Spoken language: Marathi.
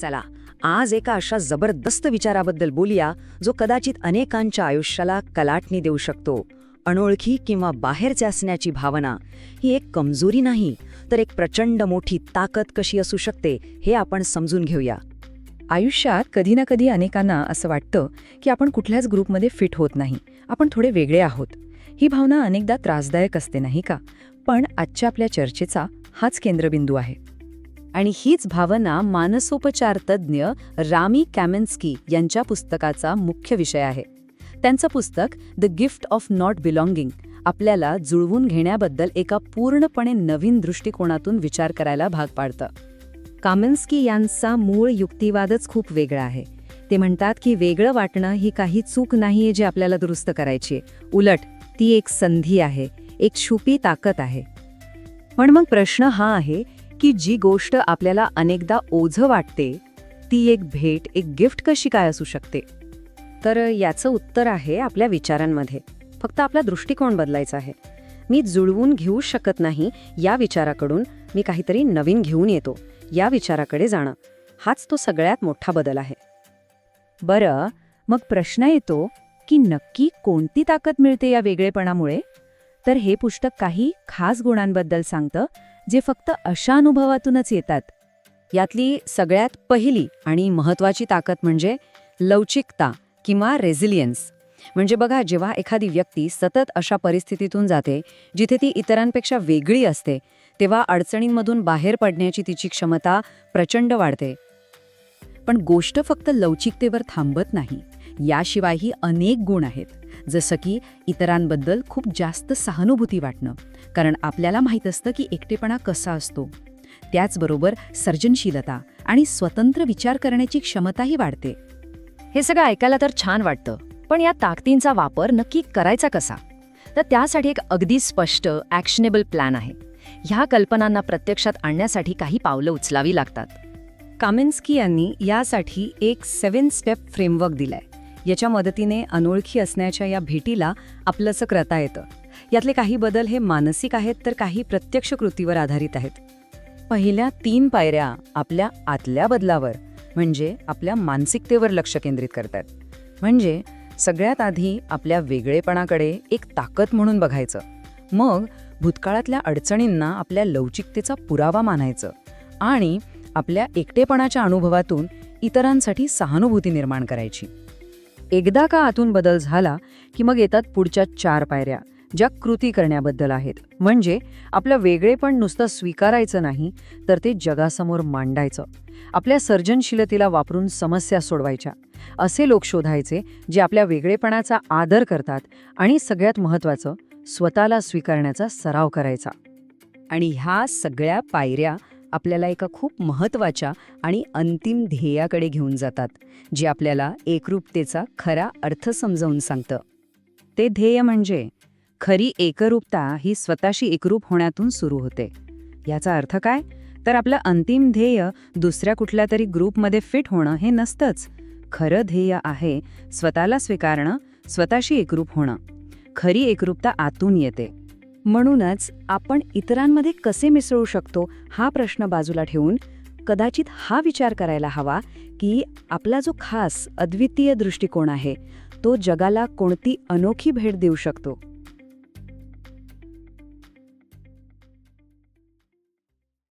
चला आज एका अशा जबरदस्त विचाराबद्दल बोलूया जो कदाचित अनेकांच्या आयुष्याला कलाटणी देऊ शकतो. अनोळखी किंवा बाहेरचे असण्याची भावना ही एक कमजोरी नाही तर एक प्रचंड मोठी ताकद कशी असू शकते हे आपण समजून घेऊया. आयुष्यात कधी ना कधी अनेकांना असं वाटतं की आपण कुठल्याच ग्रुपमध्ये फिट होत नाही आपण थोडे वेगळे आहोत. ही भावना अनेकदा त्रासदायक असते नाही का? पण आजच्या आपल्या चर्चेचा हाच केंद्रबिंदू आहे. आणि हीच भावना मानसोपचार तज्ज्ञ रामी कॅमेन्स्की यांच्या पुस्तकाचा मुख्य विषय आहे. त्यांचं पुस्तक the gift of not belonging आपल्याला जुळवून घेण्याबद्दल एका पूर्णपणे नवीन दृष्टिकोनातून विचार करायला भाग पाडतं. कामेन्स्की यांचा मूळ युक्तिवादच खूप वेगळा आहे. ते म्हणतात की वेगळं वाटणं ही काही चूक नाहीये जी आपल्याला दुरुस्त करायची आहे. उलट ती एक संधी आहे एक छुपी ताकद आहे. पण मग प्रश्न हा आहे की जी गोष्ट आपल्याला अनेकदा ओझं वाटते ती एक भेट एक गिफ्ट कशी काय असू शकते? तर याचं उत्तर आहे आपल्या विचारांमध्ये. फक्त आपला दृष्टिकोन बदलायचा आहे. मी जुळवून घेऊ शकत नाही या विचाराकडून मी काहीतरी नवीन घेऊन येतो या विचाराकडे जाणं. हाच तो सगळ्यात मोठा बदल आहे. बरं मग प्रश्न येतो की नक्की कोणती ताकद मिळते या वेगळेपणामुळे? तर हे पुस्तक काही खास गुणांबद्दल सांगतं जे फक्त अशा अनुभवातूनच येतात. यातली सगळ्यात पहिली आणि महत्त्वाची ताकद म्हणजे लवचिकता किंवा रेझिलियन्स. म्हणजे बघा जेव्हा एखादी व्यक्ती सतत अशा परिस्थितीतून जाते जिथे ती इतरांपेक्षा वेगळी असते तेव्हा अडचणींमधून बाहेर पडण्याची तिची क्षमता प्रचंड वाढते. पण गोष्ट फक्त लवचिकतेवर थांबत नाही. याशिवायही अनेक गुण आहेत. जसं की इतरांबद्दल खूप जास्त सहानुभूती वाटणं. कारण आपल्याला माहीत असतं की एकटेपणा कसा असतो. त्याचबरोबर सर्जनशीलता आणि स्वतंत्र विचार करण्याची क्षमताही वाढते. हे सगळं ऐकायला तर छान वाटतं. पण या ताकदींचा वापर नक्की करायचा कसा? तर त्यासाठी एक अगदी स्पष्ट ॲक्शनेबल प्लॅन आहे. ह्या कल्पनांना प्रत्यक्षात आणण्यासाठी काही पावलं उचलावी लागतात. कामिन्स्की यांनी यासाठी एक सेवन स्टेप फ्रेमवर्क दिलाय. याच्या मदतीने अनोळखी असण्याच्या या भेटीला आपलंसं करता येतं. यातले काही बदल हे मानसिक आहेत तर काही प्रत्यक्ष कृतीवर आधारित आहेत. पहिल्या तीन पायऱ्या आपल्या आतल्या बदलावर म्हणजे आपल्या मानसिकतेवर लक्ष केंद्रित करतात. म्हणजे सगळ्यात आधी आपल्या वेगळेपणाकडे एक ताकद म्हणून बघायचं. मग भूतकाळातल्या अडचणींना आपल्या लवचिकतेचा पुरावा मानायचं. आणि आपल्या एकटेपणाच्या अनुभवातून इतरांसाठी सहानुभूती निर्माण करायची. एकदा का आतून बदल झाला की मग येतात पुढच्या चार पायऱ्या ज्या कृती करण्याबद्दल आहेत. म्हणजे आपलं वेगळेपण नुसतं स्वीकारायचं नाही तर ते जगासमोर मांडायचं. आपल्या सर्जनशीलतेला वापरून समस्या सोडवायच्या. असे लोक शोधायचे जे आपल्या वेगळेपणाचा आदर करतात आणि सगळ्यात महत्त्वाचं स्वतःला स्वीकारण्याचा सराव करायचा. आणि ह्या सगळ्या पायऱ्या आपल्याला एका खूप महत्त्वाच्या आणि अंतिम ध्येयाकडे घेऊन जातात जे आपल्याला एकरूपतेचा खरा अर्थ समजावून सांगतं. ते ध्येय म्हणजे खरी एकरूपता ही स्वतःशी एकरूप होण्यातून सुरू होते. याचा अर्थ काय? तर आपलं अंतिम ध्येय दुसऱ्या कुठल्या तरी ग्रुपमध्ये फिट होणं हे नसतंच. खरं ध्येय आहे स्वतःला स्वीकारणं स्वतःशी एकरूप होणं. खरी एकरूपता आतून येते. म्हणूनच आपण इतरांमध्ये कसे मिसळू शकतो हा प्रश्न बाजूला ठेवून कदाचित हा विचार करायला हवा की आपला जो खास अद्वितीय दृष्टिकोन आहे तो जगाला कोणती अनोखी भेट देऊ शकतो.